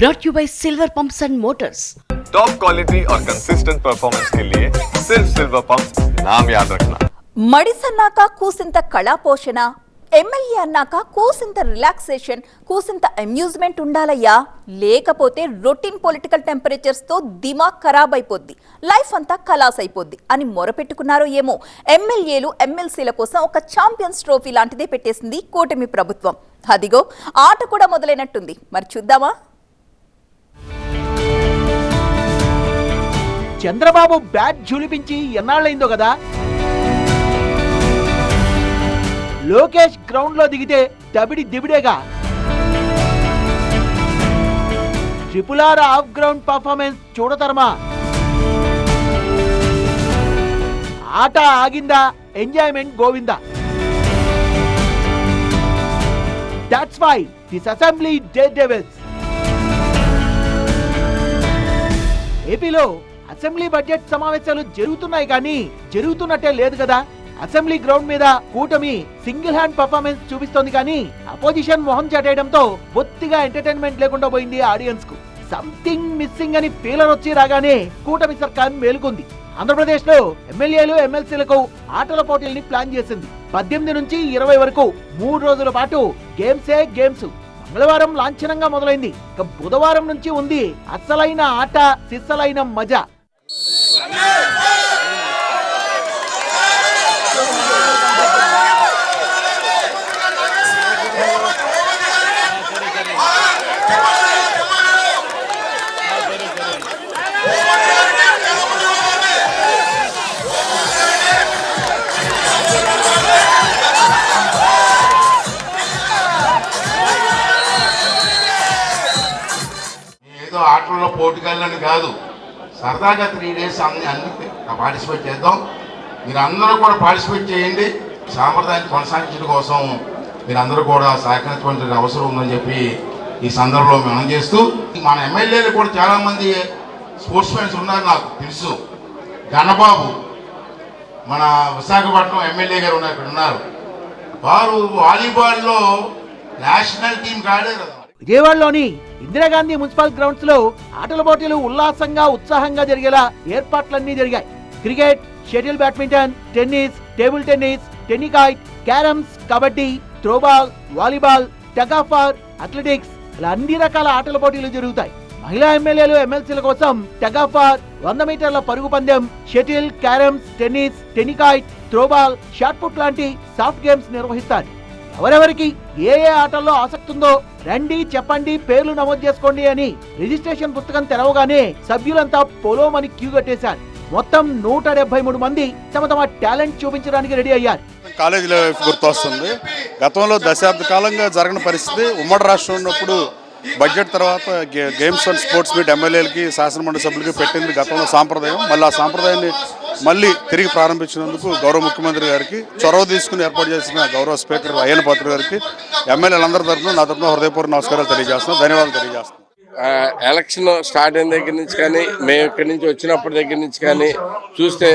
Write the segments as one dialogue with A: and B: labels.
A: brought you by Silver Pumps and Motors.
B: Top quality और consistent performance के लिए सिर्फ सिल्वर पंप नाम याद रखना
C: మడిసన్నాక కూసింత కళాపోషణ ఎమ్మెల్యే అన్నాక కూసింత రిలాక్సేషన్ కూసింత అమ్యూజ్మెంట్ ఉండాలయ్యా లేకపోతే రొటీన్ పొలిటికల్ టెంపరేచర్స్ తో దిమాగ్ ఖరాబ్ అయిపోద్ది లైఫ్ అంతా ఖలాస్ అయిపోద్ది అని మొరపెట్టుకున్నారో ఏమో ఎమ్మెల్యేలు ఎమ్మెల్సీల కోసం ఒక ఛాంపియన్స్ ట్రోఫీ లాంటిదే పెట్టేసింది కూటమి ప్రభుత్వం అదిగో ఆట కూడా మొదలైనట్టుంది మరి చూద్దామా
D: చంద్రబాబు బ్యాట్ జులిపించి ఎన్నాళ్ళైందో కదా? లోకేష్ గ్రౌండ్లో దిగితే దబిడి దిబిడేగా. Triple R off ground performance చూడతరమా? ఆట ఆగిందా? Enjoyment Govinda? That's why this assembly day devils ఏపీలో అసెంబ్లీ బడ్జెట్ సమావేశాలు జరుగుతున్నాయి కానీ జరుగుతున్నట్టే లేదు కదా. అసెంబ్లీ గ్రౌండ్ మీద కూటమి సింగిల్ హ్యాండ్ పర్ఫార్మెన్స్ చూపిస్తోంది కానీ అపోజిషన్ మొహం చాటేయడంతో బొత్తిగా ఎంటర్టైన్మెంట్ లేకుండా పోయింది ఆడియన్స్కు సంథింగ్ మిస్సింగ్ అని ఫీలర్ వచ్చి రాగానే కూటమి సర్కార్ మేలుకుంది. ఆంధ్రప్రదేశ్లో ఎమ్మెల్యేలు ఎమ్మెల్సీలకు ఆటల పోటీల్ని ప్లాన్ చేసింది. పద్దెనిమిది నుంచి ఇరవై వరకు మూడు రోజుల పాటు గేమ్సే గేమ్స్. మంగళవారం లాంఛనంగా మొదలైంది. ఇక బుధవారం నుంచి ఉంది అసలైన ఆట సిస్సలైన మజా.
E: ఆటల్లో పోటీకెళ్ళని కాదు. సరదాగా త్రీ డేస్ అన్ని అన్ని పార్టిసిపేట్ చేద్దాం. మీరు అందరూ కూడా పార్టిసిపేట్ చేయండి. సాంప్రదాయాన్ని కొనసాగించడం కోసం మీరందరూ కూడా సహకరించవలసిన అవసరం ఉందని చెప్పి ఈ సందర్భంలో మనం చేస్తూ మన ఎమ్మెల్యేలు కూడా చాలామంది స్పోర్ట్స్ మ్యాన్స్ ఉన్నారు నాకు తెలుసు. గణబాబు మన విశాఖపట్నం ఎమ్మెల్యే గారు ఉన్నారు ఇక్కడ ఉన్నారు. వారు వాలీబాల్లో నేషనల్ టీంకి ఆడారు
D: విజయవాడలోని ఇందిరాగాంధీ మున్సిపల్ గ్రౌండ్స్లో ఆటల పోటీలు ఉల్లాసంగా ఉత్సాహంగా జరిగేలా ఏర్పాట్లన్నీ జరిగాయి. Cricket shuttle badminton tennis table tennis tennikoit carroms kabaddi throwball volleyball tug of war athletics ఇలా అన్ని రకాల ఆటల పోటీలు జరుగుతాయి. మహిళా ఎమ్మెల్యేలు ఎమ్మెల్సీల కోసం టగాఫార్ వంద మీటర్ల పరుగు పందెం shuttle carroms tennis tennikoit throwball shot put లాంటి సాఫ్ట్ గేమ్స్ నిర్వహిస్తారు. ఎవరెవరికి ఏ ఏ ఆటల్లో ఆసక్తి ఉందో రండి చెప్పండి పేర్లు నమోదు చేసుకోండి అని రిజిస్ట్రేషన్ పుస్తకం తెరవగానే సభ్యులంతా పొలోమని క్యూ కట్టేశారు. మొత్తం నూట డెబ్బై మూడు మంది తమ తమ టాలెంట్ చూపించడానికి రెడీ అయ్యారు.
F: కాలేజీ లైఫ్ గుర్తొస్తుంది. గతంలో దశాబ్ద కాలంగా జరగని పరిస్థితి ఉమ్మడి రాష్ట్రం ఉన్నప్పుడు బడ్జెట్ తర్వాత గే- గేమ్స్ అండ్ స్పోర్ట్స్ మీట్ ఎమ్మెల్యేలకి శాసనమండలి సభ్యులకి పెట్టింది గతంలో సాంప్రదాయం. మళ్ళీ ఆ సాంప్రదాయాన్ని మళ్ళీ తిరిగి ప్రారంభించినందుకు గౌరవ ముఖ్యమంత్రి గారికి చొరవ తీసుకుని ఏర్పాటు చేసిన గౌరవ స్పీకర్ అయ్యన పాత్ర గారికి ఎమ్మెల్యేలందరి తరఫున నా తరఫున హృదయపూర్వ నమస్కారాలు తెలియజేస్తున్నాను ధన్యవాదాలు తెలియజేస్తున్నాను.
G: ఎలక్షన్ స్టార్ట్ అయిన దగ్గర నుంచి కానీ మేము ఇక్కడి నుంచి వచ్చినప్పటి దగ్గర నుంచి కానీ చూస్తే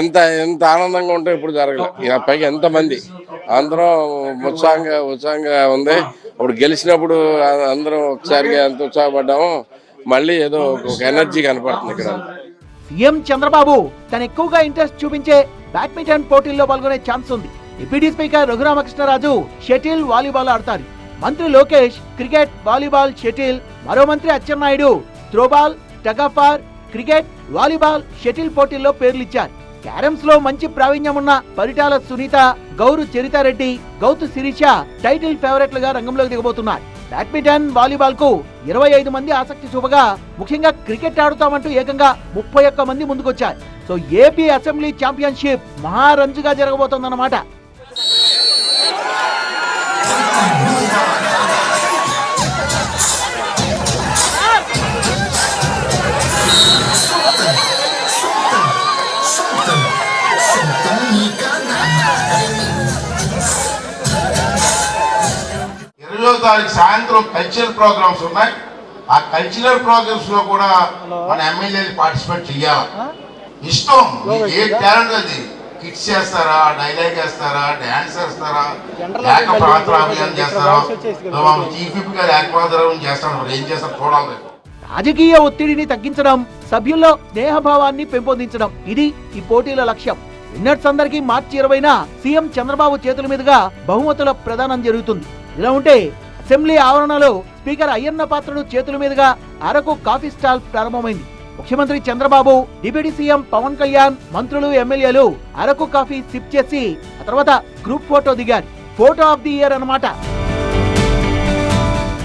G: ఎంత ఎంత ఆనందంగా ఉంటే ఇప్పుడు జరగలేదు. ఇక పైగా ఎంతమంది? అందరం ఉత్సాహంగా ఉత్సాహంగా ఉంది. ఇప్పుడు గెలిచినప్పుడు అందరం ఒకసారిగా ఎంత ఉత్సాహపడ్డాము మళ్ళీ ఏదో ఒక ఎనర్జీ కనపడుతుంది ఇక్కడ.
D: సీఎం చంద్రబాబు తన ఎక్కువగా ఇంట్రెస్ట్ చూపించే బ్యాడ్మింటన్ పోటీల్లో పాల్గొనే ఛాన్స్ ఉంది. Deputy speaker Raghuramakrishnaraju shuttle volleyball ఆడతారు. మంత్రి లోకేష్ క్రికెట్ వాలీబాల్ షటిల్ మరో మంత్రి Atchannaidu throwball tug of war cricket volleyball shuttle పోటీల్లో పేర్లు ఇచ్చారు క్యారమ్స్లో మంచి ప్రావీణ్యం ఉన్న పరిటాల సునీత గౌరు చరితారెడ్డి గౌతు శిరీష టైటిల్ ఫేవరెట్లుగా రంగంలోకి దిగబోతున్నారు. బ్యాడ్మింటన్ వాలీబాల్కు ఇరవై ఐదు మంది ఆసక్తి చూపగా ముఖ్యంగా క్రికెట్ ఆడుతామంటూ ఏకంగా ముప్పై ఒక్క మంది ముందుకొచ్చారు. సో ఏపీ అసెంబ్లీ ఛాంపియన్షిప్ మహారంజుగా జరగబోతోందన్నమాట.
E: తారీఖు సాయంత్రం కల్చరల్ ప్రోగ్రామ్స్ ఉన్నాయి. ఆ కల్చరల్ ప్రోగ్రామ్స్లో కూడా మన ఎమ్మెల్యేలు పార్టిసిపేట్ చేయాలి ఇష్టం. ఏ టాలెంట్ అది? కిట్స్ చేస్తారా? డైలాగ్ వేస్తారా డాన్స్ వేస్తారా ఏకపాత్ర అభియాన్ చేస్తారా? చీఫ్ విప్ గారు ఏకపాత్ర చేస్తారు? మరి ఏం చేస్తారు? చూడాలి.
D: రాజకీయ ఒత్తిడిని తగ్గించడం సభ్యుల్లో స్నేహభావాన్ని పెంపొందించడం ఇది ఈ పోటీల లక్ష్యం. విన్నర్స్ అందరికీ మార్చి ఇరవైన సీఎం చంద్రబాబు చేతుల మీదుగా బహుమతుల ప్రదానం జరుగుతుంది. ఇలా ఉంటే అసెంబ్లీ ఆవరణలో స్పీకర్ అయ్యన్న పాత్రుడు చేతుల మీదుగా అరకు కాఫీ స్టాల్ ప్రారంభమైంది. ముఖ్యమంత్రి చంద్రబాబు డిప్యూటీ సీఎం పవన్ కళ్యాణ్ మంత్రులు ఎమ్మెల్యేలు అరకు కాఫీ సిప్ చేసి ఆ తర్వాత గ్రూప్ ఫోటో దిగారు. ఫోటో ఆఫ్ ది ఇయర్ అన్నమాట.